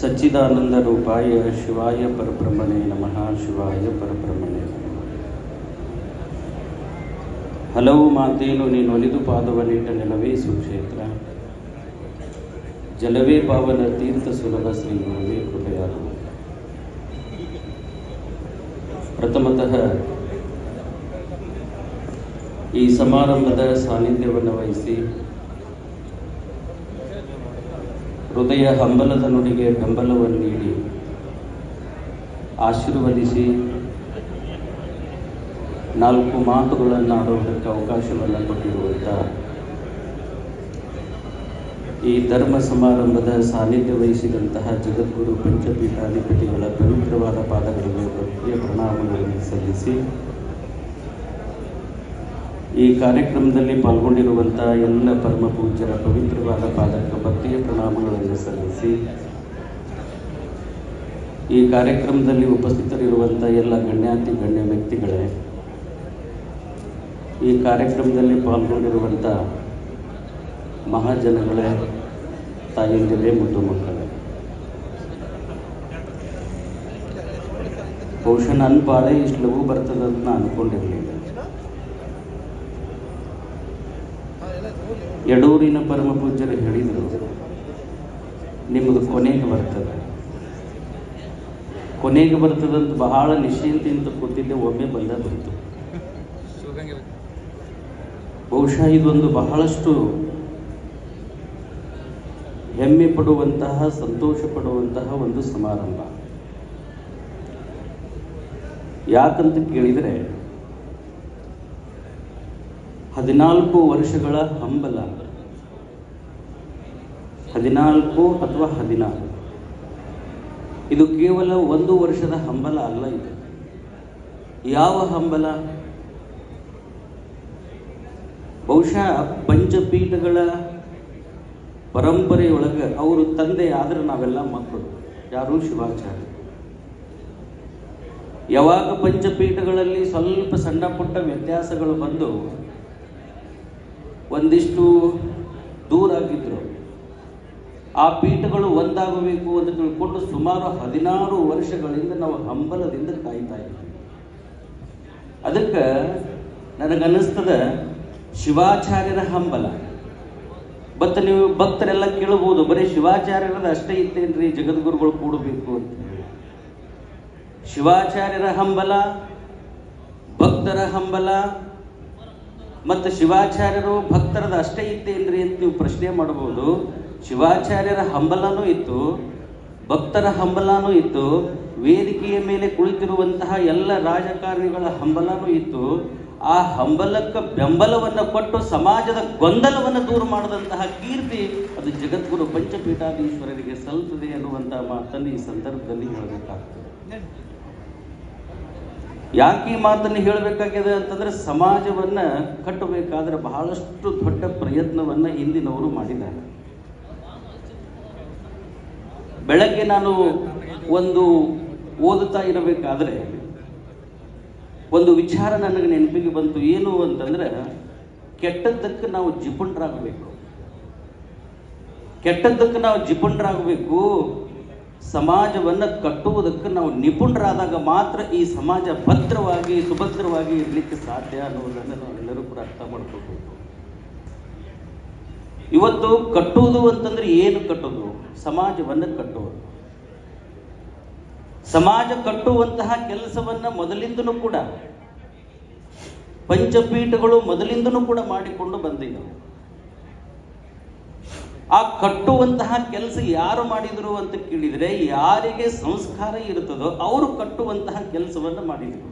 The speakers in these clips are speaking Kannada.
ಸಚ್ಚಿದಾನಂದ ರೂಪಾಯ ಶಿವಾಯ ಪರಬ್ರಹ್ಮಣೇ ನಮಃ, ಶಿವಾಯ ಪರಬ್ರಹ್ಮಣೇ. ಹಲವು ಮಾತೇನು, ನೀನು ಒಲಿದು ಪಾದವನ್ನಿಟ್ಟ ನೆಲವೇ ಸುಕ್ಷೇತ್ರ. ಜಲವೇ ಪಾವನ ತೀರ್ಥ ಸುಲಭ ಶ್ರೀ ಗುರುವೇ ಕೃಪೆಯಾರು ಪ್ರಥಮತಃ, ಈ ಸಮಾರಂಭದ ಸಾನ್ನಿಧ್ಯವನ್ನು ವಹಿಸಿ ಹೃದಯ ಹಂಬಲದ ನುಡಿಗೆ ಬೆಂಬಲವನ್ನು ನೀಡಿ ಆಶೀರ್ವದಿಸಿ ನಾಲ್ಕು ಮಾತುಗಳನ್ನು ಆಡೋದಕ್ಕೆ ಅವಕಾಶವನ್ನು ಕೊಟ್ಟಿರುವಂಥ ಈ ಧರ್ಮ ಸಮಾರಂಭದ ಸಾನ್ನಿಧ್ಯ ವಹಿಸಿದಂತಹ ಜಗದ್ಗುರು ಪಂಚಪೀಠಾಧಿಪತಿಗಳ ಪವಿತ್ರವಾದ ಪಾದಗಳಿಗೆ ಭಕ್ತಿಯ ಪ್ರಣಾಮಗಳನ್ನು ಸಲ್ಲಿಸಿ ಈ ಕಾರ್ಯಕ್ರಮದಲ್ಲಿ ಪಾಲ್ಗೊಂಡಿರುವಂಥ ಎಲ್ಲ ಪರಮ ಪೂಜ್ಯರ ಪವಿತ್ರವಾದ ಪಾದಕ ಭಕ್ತಿಯ ಪ್ರಣಾಮಗಳನ್ನು ಸಲ್ಲಿಸಿ, ಈ ಕಾರ್ಯಕ್ರಮದಲ್ಲಿ ಉಪಸ್ಥಿತರಿರುವಂಥ ಎಲ್ಲ ಗಣ್ಯಾತಿ ಗಣ್ಯ ವ್ಯಕ್ತಿಗಳೇ, ಈ ಕಾರ್ಯಕ್ರಮದಲ್ಲಿ ಪಾಲ್ಗೊಂಡಿರುವಂಥ ಮಹಾಜನಗಳೇ, ತಾಯಂದಿರೇ, ಮುದ್ದು ಮಕ್ಕಳೇ. ಬಹುಶಃ ನನ್ನ ಪಾಳೆ ಇಷ್ಟು ಲಘು ಬರ್ತದಂತ ನಾನು ಅನ್ಕೊಂಡಿರಲಿಲ್ಲ. ಯಡೂರಿನ ಪರಮ ಪೂಜ್ಯರು ಹೇಳಿದರು ನಿಮಗೆ ಕೊನೆಗೆ ಬರ್ತದೆ. ಕೊನೆಗೆ ಬರ್ತದಂತ ಬಹಳ ನಿಶ್ಚಿಂತೆಯಿಂದ ಕೂತಿದ್ದೆ, ಒಮ್ಮೆ ಬಂದ ಬಂತು. ಬಹುಶಃ ಇದೊಂದು ಬಹಳಷ್ಟು ಹೆಮ್ಮೆ ಪಡುವಂತಹ, ಸಂತೋಷ ಪಡುವಂತಹ ಒಂದು ಸಮಾರಂಭ. ಯಾಕಂತ ಕೇಳಿದರೆ ಹದಿನಾಲ್ಕು ವರ್ಷಗಳ ಹಂಬಲ. ಹದಿನಾಲ್ಕು ಅಥವಾ ಹದಿನಾರು. ಇದು ಕೇವಲ ಒಂದು ವರ್ಷದ ಹಂಬಲ ಅಲ್ಲ ಇದು. ಯಾವ ಹಂಬಲ? ಬಹುಶಃ ಪಂಚಪೀಠಗಳ ಪರಂಪರೆಯೊಳಗೆ ಅವರು ತಂದೆ ಆದರೆ ನಾವೆಲ್ಲ ಮಕ್ಕಳು. ಯಾರು? ಶಿವಾಚಾರ್ಯ. ಯಾವಾಗ ಪಂಚಪೀಠಗಳಲ್ಲಿ ಸ್ವಲ್ಪ ಸಣ್ಣ ಪುಟ್ಟ ವ್ಯತ್ಯಾಸಗಳು ಬಂದು ಒಂದಿಷ್ಟು ದೂರ ಆಗಿದ್ರು. ಆ ಪೀಠಗಳು ಒಂದಾಗಬೇಕು ಅಂತ ತಿಳ್ಕೊಂಡು ಸುಮಾರು ಹದಿನಾರು ವರ್ಷಗಳಿಂದ ನಾವು ಹಂಬಲದಿಂದ ಕಾಯ್ತಾ ಇದ್ದೀವಿ ಅದಕ್ಕೆ ನನಗನ್ನಿಸ್ತದ ಶಿವಾಚಾರ್ಯರ ಹಂಬಲ. ಮತ್ತು ನೀವು ಭಕ್ತರೆಲ್ಲ ಕೇಳಬಹುದು ಬರೀ ಶಿವಾಚಾರ್ಯರದ ಅಷ್ಟೇ ಇತ್ತೇನ್ರಿ, ಜಗದ್ಗುರುಗಳು ಕೂಡಬೇಕು ಅಂತ. ಶಿವಾಚಾರ್ಯರ ಹಂಬಲ, ಭಕ್ತರ ಹಂಬಲ ಮತ್ತು ಶಿವಾಚಾರ್ಯರು ಭಕ್ತರದ ಅಷ್ಟೇ ಇತ್ತೇನ್ರಿ ಅಂತ ನೀವು ಪ್ರಶ್ನೆ ಮಾಡಬಹುದು. ಶಿವಾಚಾರ್ಯರ ಹಂಬಲನೂ ಇತ್ತು, ಭಕ್ತರ ಹಂಬಲನೂ ಇತ್ತು, ವೇದಿಕೆಯ ಮೇಲೆ ಕುಳಿತಿರುವಂತಹ ಎಲ್ಲ ರಾಜಕಾರಣಿಗಳ ಹಂಬಲನೂ ಇತ್ತು. ಆ ಹಂಬಲಕ್ಕೆ ಬೆಂಬಲವನ್ನು ಕೊಟ್ಟು ಸಮಾಜದ ಗೊಂದಲವನ್ನು ದೂರ ಮಾಡಿದಂತಹ ಕೀರ್ತಿ ಅದು ಜಗದ್ಗುರು ಪಂಚಪೀಠಾಧೀಶ್ವರರಿಗೆ ಸಲ್ತದೆ ಅನ್ನುವಂತಹ ಮಾತನ್ನು ಈ ಸಂದರ್ಭದಲ್ಲಿ ಹೇಳಬೇಕಾಗ್ತದೆ. ಯಾಕೆ ಈ ಮಾತನ್ನು ಹೇಳಬೇಕಾಗಿದೆ ಅಂತಂದ್ರೆ ಸಮಾಜವನ್ನು ಕಟ್ಟಬೇಕಾದ್ರೆ ಬಹಳಷ್ಟು ದೊಡ್ಡ ಪ್ರಯತ್ನವನ್ನು ಹಿಂದಿನವರು ಮಾಡಿದ್ದಾರೆ. ಬೆಳಗ್ಗೆ ನಾನು ಒಂದು ಓದುತ್ತಾ ಇರಬೇಕಾದ್ರೆ ಒಂದು ವಿಚಾರ ನನಗೆ ನೆನಪಿಗೆ ಬಂತು ಏನು ಅಂತಂದ್ರೆ ಕೆಟ್ಟದ್ದಕ್ಕೆ ನಾವು ಜಿಪುಣರಾಗಬೇಕು. ಕೆಟ್ಟದ್ದಕ್ಕೆ ನಾವು ಜಿಪುಣರಾಗಬೇಕು. ಸಮಾಜವನ್ನು ಕಟ್ಟುವುದಕ್ಕೆ ನಾವು ನಿಪುಣರಾದಾಗ ಮಾತ್ರ ಈ ಸಮಾಜ ಭದ್ರವಾಗಿ, ಸುಭದ್ರವಾಗಿ ಇರಲಿಕ್ಕೆ ಸಾಧ್ಯ ಅನ್ನೋದನ್ನು ನಾವೆಲ್ಲರೂ ಕೂಡ ಅರ್ಥ ಮಾಡ್ಕೋಬೇಕು ಇವತ್ತು ಕಟ್ಟುವುದು ಅಂತಂದ್ರೆ ಏನು ಕಟ್ಟೋದು ಸಮಾಜವನ್ನು ಕಟ್ಟುವುದು. ಸಮಾಜ ಕಟ್ಟುವಂತಹ ಕೆಲಸವನ್ನು ಮೊದಲಿಂದನೂ ಕೂಡ, ಪಂಚಪೀಠಗಳು ಮೊದಲಿಂದನೂ ಕೂಡ ಮಾಡಿಕೊಂಡು ಬಂದಿದ್ದವು. ಆ ಕಟ್ಟುವಂತಹ ಕೆಲಸ ಯಾರು ಮಾಡಿದರು ಅಂತ ಕೇಳಿದರೆ ಯಾರಿಗೆ ಸಂಸ್ಕಾರ ಇರುತ್ತದೋ ಅವರು ಕಟ್ಟುವಂತಹ ಕೆಲಸವನ್ನು ಮಾಡಿದರು.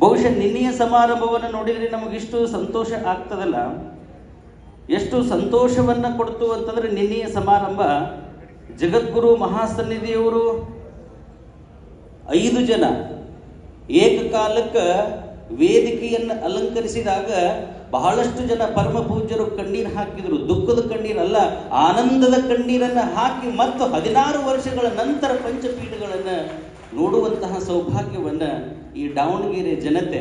ಬಹುಶಃ ನಿನ್ನೆಯ ಸಮಾರಂಭವನ್ನು ನೋಡಿದರೆ ನಮಗಿಷ್ಟು ಸಂತೋಷ ಆಗ್ತದಲ್ಲ? ಎಷ್ಟು ಸಂತೋಷವನ್ನು ಕೊಡ್ತು ಅಂತಂದರೆ ನಿನ್ನೆಯ ಸಮಾರಂಭ ಜಗದ್ಗುರು ಮಹಾಸನ್ನಿಧಿಯವರು ಐದು ಜನ ಏಕಕಾಲಕ್ಕೆ ವೇದಿಕೆಯನ್ನು ಅಲಂಕರಿಸಿದಾಗ ಬಹಳಷ್ಟು ಜನ ಪರಮ ಪೂಜ್ಯರು ಕಣ್ಣೀರು ಹಾಕಿದರು. ದುಃಖದ ಕಣ್ಣೀರಲ್ಲ, ಆನಂದದ ಕಣ್ಣೀರನ್ನು ಹಾಕಿ ಮತ್ತು ಹದಿನಾರು ವರ್ಷಗಳ ನಂತರ ಪಂಚಪೀಠಗಳನ್ನು ನೋಡುವಂತಹ ಸೌಭಾಗ್ಯವನ್ನು ಈ ದಾವಣಗೆರೆ ಜನತೆ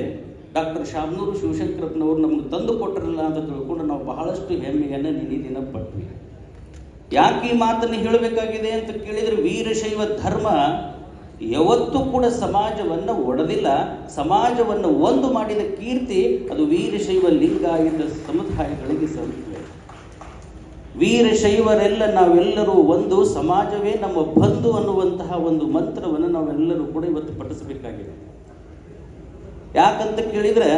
ಡಾಕ್ಟರ್ ಶಾಮನೂರು ಶಿವಶಂಕರಪ್ಪನವರು ನಮಗೆ ತಂದು ಕೊಟ್ಟರಲ್ಲ ಅಂತ ತಿಳ್ಕೊಂಡು ನಾವು ಬಹಳಷ್ಟು ಹೆಮ್ಮೆಯನ್ನು ನಿನ್ನೆ ದಿನ ಪಟ್ವಿ. ಯಾಕೆ ಈ ಮಾತನ್ನು ಹೇಳಬೇಕಾಗಿದೆ ಅಂತ ಕೇಳಿದರೆ ವೀರಶೈವ ಧರ್ಮ ಯಾವತ್ತೂ ಕೂಡ ಸಮಾಜವನ್ನು ಒಡೆದಿಲ್ಲ ಸಮಾಜವನ್ನು ಒಂದು ಮಾಡಿದ ಕೀರ್ತಿ ಅದು ವೀರಶೈವ ಲಿಂಗಾಯತ ಸಮುದಾಯಗಳಿಗೆ ಸಲ್ಲುತ್ತದೆ ವೀರಶೈವರೆಲ್ಲ ನಾವೆಲ್ಲರೂ ಒಂದು, ಸಮಾಜವೇ ನಮ್ಮ ಬಂಧು ಅನ್ನುವಂತಹ ಒಂದು ಮಂತ್ರವನ್ನು ನಾವೆಲ್ಲರೂ ಕೂಡ ಇವತ್ತು ಪಠಿಸಬೇಕಾಗಿದೆ. ಯಾಕಂತ ಕೇಳಿದರೆ,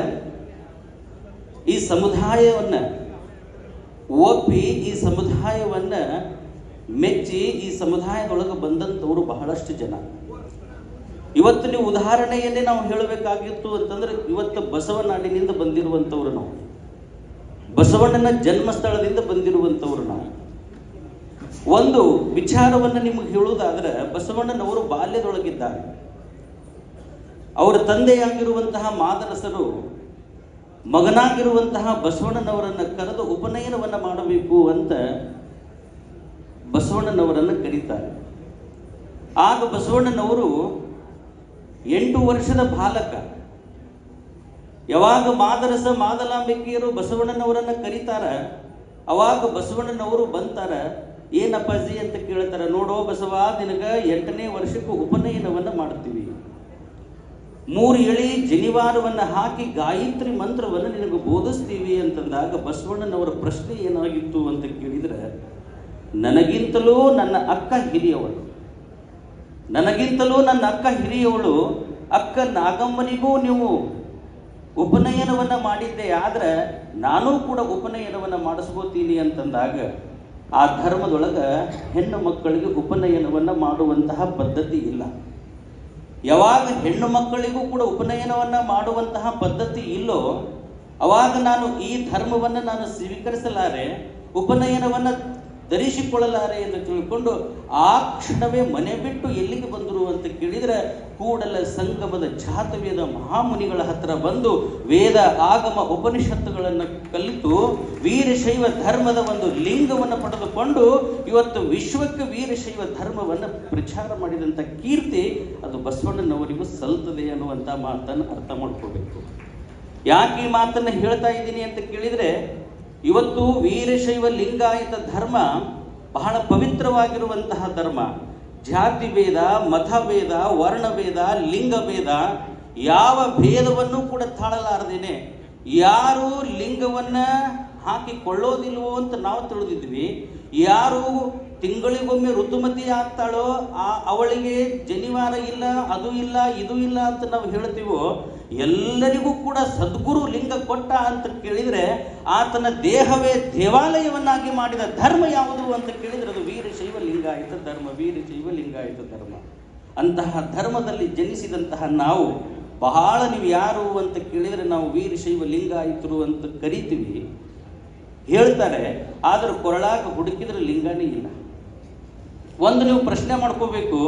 ಈ ಸಮುದಾಯವನ್ನು ಒಪ್ಪಿ, ಈ ಸಮುದಾಯವನ್ನು ಮೆಚ್ಚಿ, ಈ ಸಮುದಾಯದೊಳಗೆ ಬಂದಂಥವರು ಬಹಳಷ್ಟು ಜನ. ಇವತ್ತು ನೀವು ಉದಾಹರಣೆಯನ್ನೇ ನಾವು ಹೇಳಬೇಕಾಗಿತ್ತು ಅಂತಂದ್ರೆ ಇವತ್ತು ಬಸವನಾಡಿನಿಂದ ಬಂದಿರುವಂಥವ್ರು ನಾವು. ಬಸವಣ್ಣನ ಜನ್ಮಸ್ಥಳದಿಂದ ಬಂದಿರುವಂಥವ್ರು ನಾವು. ಒಂದು ವಿಚಾರವನ್ನು ನಿಮಗೆ ಹೇಳುವುದಾದ್ರೆ ಬಸವಣ್ಣನವರು ಬಾಲ್ಯದೊಳಗಿದ್ದಾರೆ. ಅವರ ತಂದೆಯಾಗಿರುವಂತಹ ಮಾದರಸರು, ಮಗನಾಗಿರುವಂತಹ ಬಸವಣ್ಣನವರನ್ನು ಕರೆದು ಉಪನಯನವನ್ನು ಮಾಡಬೇಕು ಅಂತ ಬಸವಣ್ಣನವರನ್ನು ಕರೀತಾರೆ. ಆಗ ಬಸವಣ್ಣನವರು ಎಂಟು ವರ್ಷದ ಬಾಲಕ. ಯಾವಾಗ ಮಾದರಸ ಮಾದಲಾಂಬಿಕೆಯರು ಬಸವಣ್ಣನವರನ್ನು ಕರೀತಾರ, ಅವಾಗ ಬಸವಣ್ಣನವರು ಬಂತಾರ, ಏನಪ್ಪಾಜಿ ಅಂತ ಕೇಳ್ತಾರ, ನೋಡೋ ಬಸವ, ನಿನಗ ಎಂಟನೇ ವರ್ಷಕ್ಕೂ ಉಪನಯನವನ್ನು ಮಾಡ್ತೀವಿ. ಮೂರು ಎಳಿ ಜನಿವಾರವನ್ನು ಹಾಕಿ ಗಾಯತ್ರಿ ಮಂತ್ರವನ್ನು ನಿನಗೆ ಬೋಧಿಸ್ತೀವಿ ಅಂತಂದಾಗ ಬಸವಣ್ಣನವರ ಪ್ರಶ್ನೆ ಏನಾಗಿತ್ತು ಅಂತ ಕೇಳಿದರೆ, ನನಗಿಂತಲೂ ನನ್ನ ಅಕ್ಕ ಹಿರಿಯವಳು. ನನಗಿಂತಲೂ ನನ್ನ ಅಕ್ಕ ಹಿರಿಯವಳು ಅಕ್ಕ ನಾಗಮ್ಮನಿಗೂ ನೀವು ಉಪನಯನವನ್ನು ಮಾಡಿದ್ದೆ, ಆದ್ರೆ ನಾನೂ ಕೂಡ ಉಪನಯನವನ್ನು ಮಾಡಿಸ್ಕೋತೀನಿ ಅಂತಂದಾಗ ಆ ಧರ್ಮದೊಳಗೆ ಹೆಣ್ಣು ಮಕ್ಕಳಿಗೆ ಉಪನಯನವನ್ನು ಮಾಡುವಂತಹ ಪದ್ಧತಿ ಇಲ್ಲ. ಯಾವಾಗ ಹೆಣ್ಣು ಮಕ್ಕಳಿಗೂ ಕೂಡ ಉಪನಯನವನ್ನು ಮಾಡುವಂತಹ ಪದ್ಧತಿ ಇಲ್ಲೋ, ಅವಾಗ ನಾನು ಈ ಧರ್ಮವನ್ನು ನಾನು ಸ್ವೀಕರಿಸಲಾರೆ, ಉಪನಯನವನ್ನು ಧರಿಸಿಕೊಳ್ಳಲಾರೆ ಎಂದು ತಿಳ್ಕೊಂಡು ಆ ಕ್ಷಣವೇ ಮನೆ ಬಿಟ್ಟು ಎಲ್ಲಿಗೆ ಬಂದರು ಅಂತ ಕೇಳಿದರೆ ಕೂಡಲ ಸಂಗಮದ ಜಾತವೇದ ಮಹಾಮುನಿಗಳ ಹತ್ರ ಬಂದು ವೇದ ಆಗಮ ಉಪನಿಷತ್ತುಗಳನ್ನು ಕಲಿತು ವೀರಶೈವ ಧರ್ಮದ ಒಂದು ಲಿಂಗವನ್ನು ಪಡೆದುಕೊಂಡು ಇವತ್ತು ವಿಶ್ವಕ್ಕೆ ವೀರಶೈವ ಧರ್ಮವನ್ನು ಪ್ರಚಾರ ಮಾಡಿದಂಥ ಕೀರ್ತಿ ಅದು ಬಸವಣ್ಣನವರಿಗೂ ಸಲ್ತದೆ ಅನ್ನುವಂಥ ಮಾತನ್ನು ಅರ್ಥ ಮಾಡ್ಕೋಬೇಕು. ಯಾಕೆ ಈ ಮಾತನ್ನು ಹೇಳ್ತಾ ಇದ್ದೀನಿ ಅಂತ ಕೇಳಿದರೆ ಇವತ್ತು ವೀರಶೈವ ಲಿಂಗಾಯತ ಧರ್ಮ ಬಹಳ ಪವಿತ್ರವಾಗಿರುವಂತಹ ಧರ್ಮ. ಜಾತಿ ಭೇದ ಮತಭೇದ ವರ್ಣಭೇದ ಲಿಂಗಭೇದ ಯಾವ ಭೇದವನ್ನು ಕೂಡ ತಾಳಲಾರದೇನೆ. ಯಾರು ಲಿಂಗವನ್ನ ಹಾಕಿಕೊಳ್ಳೋದಿಲ್ವೋ ಅಂತ ನಾವು ತಿಳಿದಿದ್ವಿ. ಯಾರು ತಿಂಗಳಿಗೊಮ್ಮೆ ಋತುಮತಿ ಆಗ್ತಾಳೋ ಆ ಅವಳಿಗೆ ಜನಿವಾರ ಇಲ್ಲ, ಅದು ಇಲ್ಲ, ಇದು ಇಲ್ಲ ಅಂತ ನಾವು ಹೇಳ್ತೀವೋ ಎಲ್ಲರಿಗೂ ಕೂಡ ಸದ್ಗುರು ಲಿಂಗ ಕೊಟ್ಟ ಅಂತ ಕೇಳಿದರೆ ಆತನ ದೇಹವೇ ದೇವಾಲಯವನ್ನಾಗಿ ಮಾಡಿದ ಧರ್ಮ ಯಾವುದು ಅಂತ ಕೇಳಿದರೆ ಅದು ವೀರಶೈವ ಲಿಂಗಾಯಿತ ಧರ್ಮ ವೀರಶೈವ ಲಿಂಗಾಯಿತ ಧರ್ಮ. ಅಂತಹ ಧರ್ಮದಲ್ಲಿ ಜನಿಸಿದಂತಹ ನಾವು ಬಹಳ ನೀವು ಯಾರು ಅಂತ ಕೇಳಿದರೆ ನಾವು ವೀರಶೈವ ಲಿಂಗಾಯಿತರು ಅಂತ ಕರಿತೀವಿ. ಹೇಳ್ತಾರೆ, ಆದರೆ ಕೊರಳಾಗ ಹುಡುಕಿದ್ರೆ ಲಿಂಗನೇ ಇಲ್ಲ. ಒಂದು ನೀವು ಪ್ರಶ್ನೆ ಮಾಡ್ಕೋಬೇಕು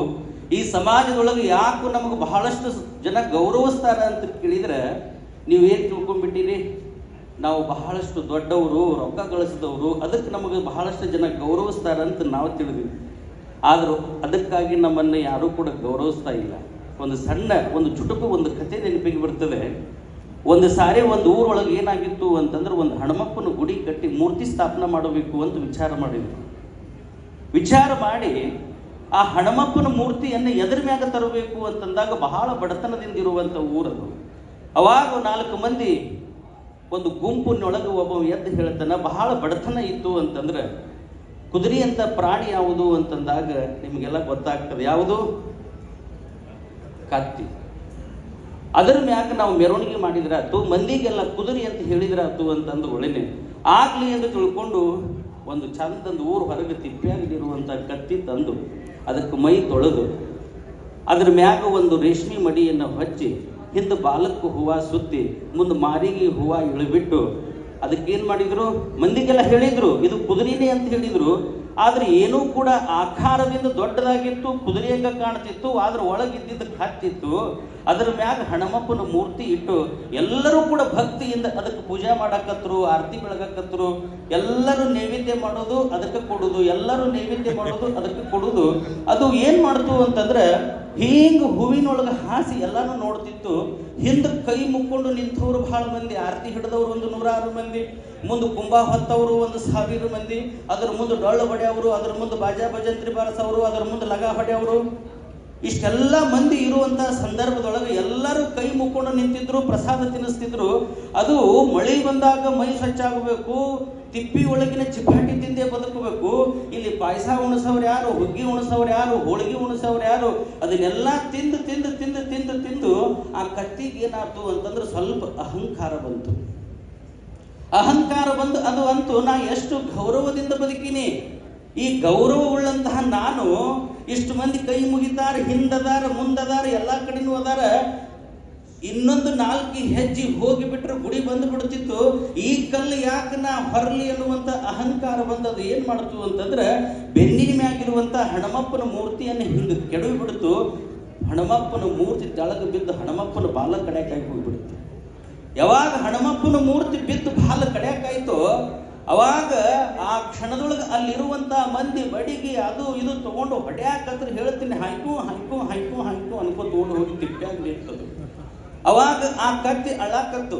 ಈ ಸಮಾಜದೊಳಗೆ ಯಾಕೂ ನಮಗೆ ಬಹಳಷ್ಟು ಜನ ಗೌರವಿಸ್ತಾರೆ ಅಂತ ಕೇಳಿದ್ರೆ ನೀವು ಏನು ತಿಳ್ಕೊಂಡ್ಬಿಟ್ಟಿರಿ? ನಾವು ಬಹಳಷ್ಟು ದೊಡ್ಡವರು, ರೊಕ್ಕ ಗಳಿಸಿದವರು ಅದಕ್ಕೆ ನಮಗೆ ಬಹಳಷ್ಟು ಜನ ಗೌರವಿಸ್ತಾರೆ ಅಂತ ನಾವು ತಿಳಿದ್ವಿ. ಆದರೂ ಅದಕ್ಕಾಗಿ ನಮ್ಮನ್ನು ಯಾರೂ ಕೂಡ ಗೌರವಿಸ್ತಾ ಇಲ್ಲ. ಒಂದು ಸಣ್ಣ, ಒಂದು ಚುಟುಕು, ಒಂದು ಕಥೆ ನೆನಪಿಗೆ ಬರ್ತದೆ. ಒಂದು ಸಾರಿ ಒಂದು ಊರೊಳಗೆ ಏನಾಗಿತ್ತು ಅಂತಂದ್ರೆ ಒಂದು ಹಣಮಪ್ಪನ ಗುಡಿ ಕಟ್ಟಿ ಮೂರ್ತಿ ಸ್ಥಾಪನೆ ಮಾಡಬೇಕು ಅಂತ ವಿಚಾರ ಮಾಡಿದ್ರು ವಿಚಾರ ಮಾಡಿ ಆ ಹಣಮಪ್ಪನ ಮೂರ್ತಿಯನ್ನು ಎದ್ರ ಮ್ಯಾಗ ತರಬೇಕು ಅಂತಂದಾಗ ಬಹಳ ಬಡತನದಿಂದ ಇರುವಂಥ ಊರದು. ಅವಾಗ ನಾಲ್ಕು ಮಂದಿ ಒಂದು ಗುಂಪಿನೊಳಗೆ ಒಬ್ಬ ಎದ್ದು ಹೇಳ್ತಾನೆ, ಬಹಳ ಬಡತನ ಇತ್ತು ಅಂತಂದ್ರೆ ಕುದುರೆ ಅಂತ ಪ್ರಾಣಿ ಯಾವುದು? ಅಂತಂದಾಗ ನಿಮಗೆಲ್ಲ ಗೊತ್ತಾಗ್ತದೆ. ಯಾವುದು? ಕತ್ತಿ. ಅದರ ಮ್ಯಾಗ ನಾವು ಮೆರವಣಿಗೆ ಮಾಡಿದ್ರೆ ಆತು ಮಂದಿಗೆಲ್ಲ ಕುದುರೆ ಅಂತ ಹೇಳಿದ್ರೆ ಆತು ಅಂತಂದು ಒಳ್ಳೆನೆ. ಆಗ್ಲಿ ಎಂದು ತಿಳ್ಕೊಂಡು ಒಂದು ಚಂದಂದು ಊರು ಹೊರಗೆ ತಿಪ್ಪಿಯಾಗಿರುವಂಥ ಕತ್ತಿ ತಂದು ಅದಕ್ಕೆ ಮೈ ತೊಳೆದು ಅದ್ರ ಮ್ಯಾಗ ಒಂದು ರೇಷ್ಮೆ ಮಡಿಯನ್ನು ಹಚ್ಚಿ ಹಿಂದೆ ಬಾಲಕ್ಕೆ ಹೂವು ಸುತ್ತಿ ಮುಂದೆ ಮಾರಿಗೆ ಹೂವು ಇಳಿಬಿಟ್ಟು ಅದಕ್ಕೇನು ಮಾಡಿದರು? ಮಂದಿಗೆಲ್ಲ ಹೇಳಿದರು, ಇದು ಕುದುರೆನೇ ಅಂತ ಹೇಳಿದ್ರು. ಆದ್ರೆ ಏನೂ ಕೂಡ ಆಕಾರದಿಂದ ದೊಡ್ಡದಾಗಿತ್ತು, ಕುದುರೆಯಂಗ ಕಾಣ್ತಿತ್ತು, ಆದ್ರೆ ಒಳಗಿದ್ದಿದ್ದು ಹತ್ತಿತ್ತು. ಅದರ ಮ್ಯಾಗ ಹಣಮಪ್ಪನ ಮೂರ್ತಿ ಇಟ್ಟು ಎಲ್ಲರೂ ಕೂಡ ಭಕ್ತಿಯಿಂದ ಅದಕ್ಕೆ ಪೂಜೆ ಮಾಡಕತ್ರು, ಆರತಿ ಬೆಳಗಕತ್ರು. ಎಲ್ಲರೂ ನೈವೇದ್ಯ ಮಾಡೋದು ಅದಕ್ಕೆ ಕೊಡೋದು, ಎಲ್ಲರೂ ನೈವೇದ್ಯ ಮಾಡೋದು ಅದಕ್ಕೆ ಕೊಡೋದು. ಅದು ಏನ್ ಮಾಡ್ತು ಅಂತಂದ್ರೆ ಹೀಂಗ್ ಹೂವಿನೊಳಗೆ ಹಾಸಿ ಎಲ್ಲಾನು ನೋಡ್ತಿತ್ತು. ಹಿಂದೆ ಕೈ ಮುಕ್ಕೊಂಡು ನಿಂತವರು ಬಹಳ ಮಂದಿ. ಆರತಿ ಹಿಡಿದವರು ಒಂದು ನೂರಾರು ಮಂದಿ. ಮುಂದೆ ಕುಂಭ ಹೊತ್ತವರು ಒಂದು ಸಾವಿರ ಮಂದಿ. ಅದರ ಮುಂದೆ ಡೊಳ್ಳು ಹೊಡೆಯವರು, ಅದರ ಮುಂದೆ ಬಾಜಾ ಭಜಂತ್ರಿ ಬಾರಸವರು, ಅದರ ಮುಂದೆ ಲಗ ಹೊಡೆಯವರು. ಇಷ್ಟೆಲ್ಲ ಮಂದಿ ಇರುವಂತಹ ಸಂದರ್ಭದೊಳಗೆ ಎಲ್ಲರೂ ಕೈ ಮುಕ್ಕೊಂಡು ನಿಂತಿದ್ರು, ಪ್ರಸಾದ ತಿನ್ನಿಸ್ತಿದ್ರು. ಅದು ಮಳೆ ಬಂದಾಗ ಮೈ ಸ್ವಚ್ಛಾಗಬೇಕು ತಿಪ್ಪಿ ಒಳಗಿನ ಚಿಪಾಟಿ ತಿಂದೇ ಬದುಕಬೇಕು. ಇಲ್ಲಿ ಪಾಯಸ ಉಣಿಸೋರು ಯಾರು, ಹುಗ್ಗಿ ಉಣಿಸೋರು ಯಾರು, ಹೋಳಿಗೆ ಉಣಿಸೋರು ಯಾರು, ಅದನ್ನೆಲ್ಲ ತಿಂದು ತಿಂದು ಆ ಕತ್ತಿಗೆ ಏನಾಯ್ತು ಅಂತಂದ್ರೆ ಸ್ವಲ್ಪ ಅಹಂಕಾರ ಬಂತು. ಅಹಂಕಾರ ಬಂದು ಅದು ಅಂತೂ ನಾ ಎಷ್ಟು ಗೌರವದಿಂದ ಬದುಕಿನಿ. ಈ ಗೌರವವುಳ್ಳಂತಹ ನಾನು ಇಷ್ಟು ಮಂದಿ ಕೈ ಮುಗಿತಾರ, ಹಿಂದದಾರ, ಮುಂದದಾರ, ಎಲ್ಲ ಕಡೆನೂ ಅದಾರ. ಇನ್ನೊಂದು ನಾಲ್ಕು ಹೆಜ್ಜೆ ಹೋಗಿಬಿಟ್ರೆ ಗುಡಿ ಬಂದು ಬಿಡ್ತಿತ್ತು. ಈ ಕಲ್ಲು ಯಾಕೆ ನಾ ಹೊರಲಿ ಅನ್ನುವಂಥ ಅಹಂಕಾರ ಬಂದದು ಏನು ಮಾಡ್ತು ಅಂತಂದ್ರೆ ಬೆನ್ನಿನ ಮ್ಯಾಗಿರುವಂಥ ಹಣಮಪ್ಪನ ಮೂರ್ತಿಯನ್ನು ಹಿಂಗೆ ಕೆಡವಿ ಬಿಡ್ತು. ಹಣಮಪ್ಪನ ಮೂರ್ತಿ ತೆಳಗೆ ಬಿದ್ದು ಹಣಮಪ್ಪನ ಬಾಲ ಕಡೆಕಾಗಿ ಹೋಗಿಬಿಡುತ್ತೆ. ಯಾವಾಗ ಹಣಮಪ್ಪನ ಮೂರ್ತಿ ಬಿದ್ದು ಬಾಲ ಕಡ್ಯಾಕಾಯ್ತೋ, ಅವಾಗ ಆ ಕ್ಷಣದೊಳಗೆ ಅಲ್ಲಿರುವಂಥ ಮಂದಿ ಬಡಿಗೆ ಅದು ಇದು ತಗೊಂಡು ಹೊಡ್ಯಾಕತ್ರ ಹೇಳ್ತೀನಿ, ಹಾಯ್ಕು ಹಾಯ್ಕು ಹಾಯ್ಕು ಹಾಯ್ಕು ಅನ್ಕೋತ ಓಡಿ ಹೋಗಿ ತಿಪ್ಪ್ಯಾಗ ನಿಂತದು ಅವಾಗ ಆ ಕತ್ತಿ ಅಳಾಕತ್ತು.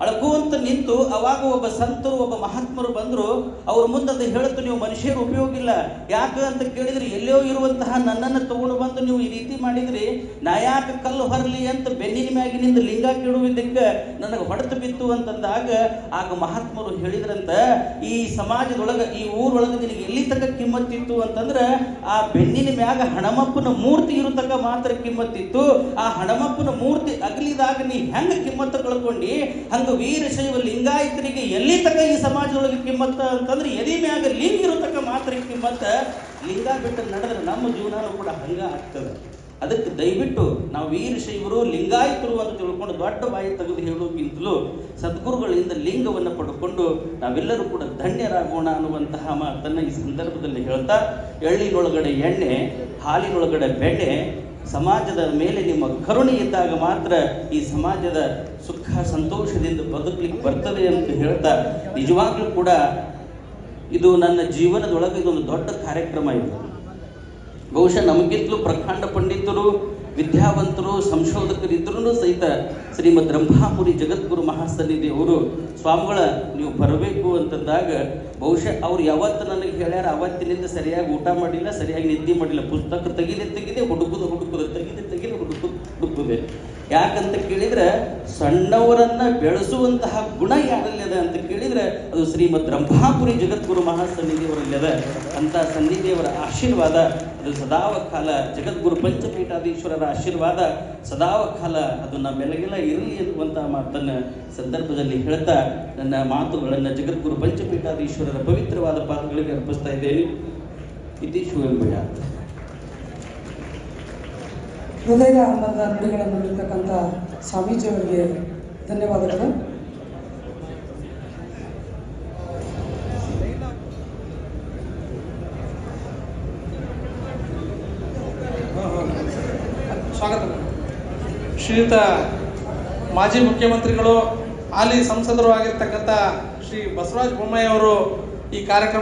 ಅಳ್ಕೊಂತ ನಿಂತು ಅವಾಗ ಒಬ್ಬ ಸಂತರು, ಒಬ್ಬ ಮಹಾತ್ಮರು ಬಂದರು, ಅವ್ರ ಮುಂದೆ ಅದು ಹೇಳ್ತು ನೀವು ಮನುಷ್ಯರು ಉಪಯೋಗ ಇಲ್ಲ. ಯಾಕೆ ಅಂತ ಕೇಳಿದ್ರೆ? ಎಲ್ಲೋ ಇರುವಂತಹ ನನ್ನನ್ನು ತಗೊಂಡು ಬಂದು ನೀವು ಈ ರೀತಿ ಮಾಡಿದ್ರಿ. ನಾ ಯಾಕೆ ಕಲ್ಲು ಹೊರಲಿ ಅಂತ ಬೆನ್ನಿನ ಮ್ಯಾಗಿನಿಂದ ಲಿಂಗ ಕೆಡುವುದಕ್ಕೆ ನನಗೆ ಹೊಡೆತು ಬಿತ್ತು ಅಂತಂದಾಗ, ಆಗ ಮಹಾತ್ಮರು ಹೇಳಿದ್ರಂತ, ಈ ಸಮಾಜದೊಳಗೆ, ಈ ಊರೊಳಗೆ ನಿನಗೆ ಎಲ್ಲಿ ತಕ್ಕ ಕಿಮ್ಮತ್ತಿತ್ತು ಅಂತಂದ್ರೆ, ಆ ಬೆನ್ನಿನ ಮ್ಯಾಗ ಹಣಮಪ್ಪನ ಮೂರ್ತಿ ಇರತಕ್ಕ ಮಾತ್ರ ಕಿಮ್ಮತ್ತಿತ್ತು. ಆ ಹಣಮಪ್ಪನ ಮೂರ್ತಿ ಅಗಲಿದಾಗ ನೀ ಹೆಂಗ ಕಿಮ್ಮತ್ತ ಕಳ್ಕೊಂಡಿ? ಹಂಗ ವೀರಶೈವ ಲಿಂಗಾಯತರಿಗೆ ಎಲ್ಲಿ ತಕ್ಕ ಈ ಸಮಾಜದೊಳಗೆ ಕಿಮ್ಮತ್ತ ಅಂತಂದ್ರೆ ಎದಿ ಮ್ಯಾಗ ಲಿಂಗ ಇರತಕ್ಕ ಮಾತ್ರ ಕಿಮ್ಮತ್ತ. ಲಿಂಗ ಬಿಟ್ಟು ನಡೆದ್ರೆ ನಮ್ಮ ಜೀವನ ಕೂಡ ಹಂಗ ಆಗ್ತದೆ. ಅದಕ್ಕೆ ದಯವಿಟ್ಟು ನಾವು ವೀರಶೈವರು ಲಿಂಗಾಯತರು ಅಂತ ತಿಳ್ಕೊಂಡು ದೊಡ್ಡ ಬಾಯಿ ತೆಗೆದು ಹೇಳೋಕ್ಕಿಂತಲೂ ಸದ್ಗುರುಗಳಿಂದ ಲಿಂಗವನ್ನು ಪಡ್ಕೊಂಡು ನಾವೆಲ್ಲರೂ ಕೂಡ ಧನ್ಯರಾಗೋಣ ಅನ್ನುವಂತಹ ಮಾತನ್ನು ಈ ಸಂದರ್ಭದಲ್ಲಿ ಹೇಳ್ತಾ, ಎಳ್ಳಿನೊಳಗಡೆ ಎಣ್ಣೆ, ಹಾಲಿನೊಳಗಡೆ ಬೆಣ್ಣೆ, ಸಮಾಜದ ಮೇಲೆ ನಿಮ್ಮ ಕರುಣೆ ಇದ್ದಾಗ ಮಾತ್ರ ಈ ಸಮಾಜದ ಸುಖ ಸಂತೋಷದಿಂದ ಬದುಕಲಿಕ್ಕೆ ಬರ್ತದೆ ಅಂತ ಹೇಳ್ತಾ ನಿಜವಾಗ್ಲೂ ಕೂಡ ಇದು ನನ್ನ ಜೀವನದೊಳಗೆ ಇದೊಂದು ದೊಡ್ಡ ಕಾರ್ಯಕ್ರಮ ಇದು. ಬಹುಶಃ ನಮಗಿಂತಲೂ ಪ್ರಖಂಡ ಪಂಡಿತರು, ವಿದ್ಯಾವಂತರು ಸಂಶೋಧಕರಿದ್ರೂ ಸಹಿತ ಶ್ರೀಮದ್ ರಂಭಾಪುರಿ ಜಗದ್ಗುರು ಮಹಾಸನ್ನಿಧಿ ಅವರು, ಸ್ವಾಮಿಗಳ, ನೀವು ಬರಬೇಕು ಅಂತಂದಾಗ ಬಹುಶಃ ಅವ್ರು ಯಾವತ್ತು ನನಗೆ ಹೇಳ್ಯಾರ, ಅವತ್ತಿನಿಂದ ಸರಿಯಾಗಿ ಊಟ ಮಾಡಿಲ್ಲ, ಸರಿಯಾಗಿ ನಿದ್ದೆ ಮಾಡಿಲ್ಲ. ಪುಸ್ತಕ ತೆಗಿದೆ ತೆಗಿದೆ ಹುಡುಕುದು ಹುಡುಕುದು ತೆಗಿದೆ ತೆಗಿದೆ ಹುಡುಕುದು, ಹುಡುಕುದೆ. ಯಾಕಂತ ಕೇಳಿದ್ರೆ ಸಣ್ಣವರನ್ನ ಬೆಳೆಸುವಂತಹ ಗುಣ ಯಾರಲ್ಲಿದೆ ಅಂತ ಕೇಳಿದ್ರೆ ಅದು ಶ್ರೀಮದ್ ರಂಭಾಪುರಿ ಜಗದ್ಗುರು ಅಂತ ಸನ್ನಿಧಿಯವರ ಆಶೀರ್ವಾದ, ಅದು ಸದಾವ ಕಾಲ ಜಗದ್ಗುರು ಪಂಚಪೀಠಾಧೀಶ್ವರರ ಆಶೀರ್ವಾದ ಸದಾವ ಕಾಲ ಅದು ನಮ್ಮೆಲ್ಲಗೆಲ್ಲ ಇರಲಿ ಎನ್ನುವಂತಹ ಮಾತನ್ನು ಸಂದರ್ಭದಲ್ಲಿ ಹೇಳ್ತಾ ನನ್ನ ಮಾತುಗಳನ್ನು ಜಗದ್ಗುರು ಪಂಚಪೀಠಾಧೀಶ್ವರರ ಪವಿತ್ರವಾದ ಪಾದಗಳಿಗೆ ಅರ್ಪಿಸ್ತಾ ಇದ್ದೇನೆ. ಇತಿ ಶಿವಬಿಡ ಹೃದಯದ ಅನ್ನದ ನುಡಿಗಳನ್ನು ನೀಡಿರ್ತಕ್ಕಂಥ ಸ್ವಾಮೀಜಿಯವರಿಗೆ ಧನ್ಯವಾದಗಳು. ಸ್ವಾಗತ. ಶ್ರೀಯುತ ಮಾಜಿ ಮುಖ್ಯಮಂತ್ರಿಗಳು, ಹಾಲಿ ಸಂಸದರು ಆಗಿರ್ತಕ್ಕಂಥ ಶ್ರೀ ಬಸವರಾಜ ಬೊಮ್ಮಾಯಿ ಅವರು ಈ ಕಾರ್ಯಕ್ರಮ